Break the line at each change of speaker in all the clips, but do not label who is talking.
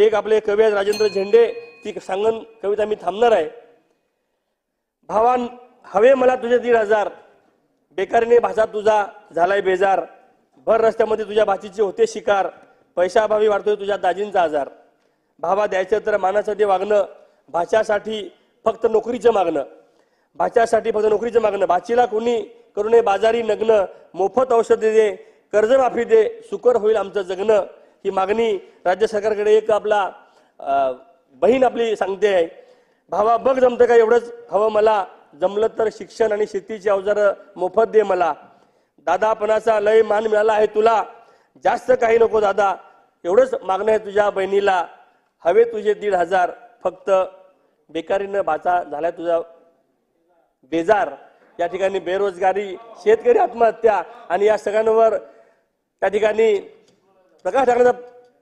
एक आपले कवी आहेत राजेंद्र झेंडे ती सांगन कविता मी थांबणार आहे. भावान हवे मला तुझे दीड हजार. बेकारीने भाषा तुझा झालाय बेजार. भर रस्त्यामध्ये तुझ्या भाचीचे होते शिकार. पैशाअभावी वाढतोय तुझ्या दाजींचा आजार. भावा द्यायचं तर मानासाठी वागणं भाच्यासाठी फक्त नोकरीचं मागणं. भाच्यासाठी फक्त नोकरीचं मागणं. भाचीला कोणी करू नये बाजारी नग्न मोफत औषध दे कर्जमाफी दे सुकर होईल आमचं जगणं. ही मागणी राज्य सरकारकडे एक आपला बहीण आपली सांगते आहे. भावा बघ जमतं का एवढंच? हवं मला जमलं तर शिक्षण आणि शेतीची अवजारं मोफत दे मला. दादापणाचा लय मान मिळाला आहे तुला. जास्त काही नको दादा. एवढंच मागणं आहे तुझ्या बहिणीला. हवे तुझे दीड हजार. फक्त बेकारीनं भाचा झालाय तुझा बेजार. या ठिकाणी बेरोजगारी शेतकरी आत्महत्या आणि या सगळ्यांवर त्या ठिकाणी प्रकाश टाकण्याचा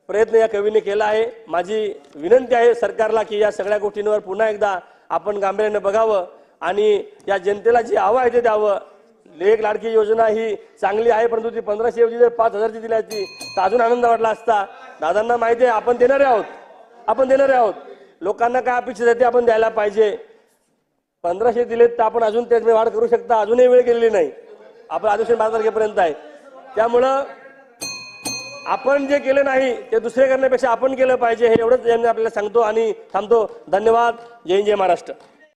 प्रयत्न या कवीने केला आहे. माझी विनंती आहे सरकारला की या सगळ्या गोष्टींवर पुन्हा एकदा आपण गांभीर्याने बघावं आणि या जनतेला जी हवं आहे ते द्यावं. लेख लाडकी योजना ही चांगली आहे परंतु ती पंधराशे ऐवजी जर पाच हजारची दिली असती तर अजून आनंद वाटला असता. दादांना माहिती आहे आपण देणारे आहोत. आपण देणारे आहोत. लोकांना काय अपेक्षित आहे ते आपण द्यायला पाहिजे. पंधराशे दिलेत तर आपण अजून त्यात वाढ करू शकता. अजूनही वेळ गेलेली नाही. आपण अधिवेशन बारा तारखेपर्यंत आहे. त्यामुळं आपण जे केलं नाही ते दुसरे करण्यापेक्षा आपण केलं पाहिजे हे एवढंच यांनी आपल्याला सांगतो आणि थांबतो. धन्यवाद. जय जय महाराष्ट्र.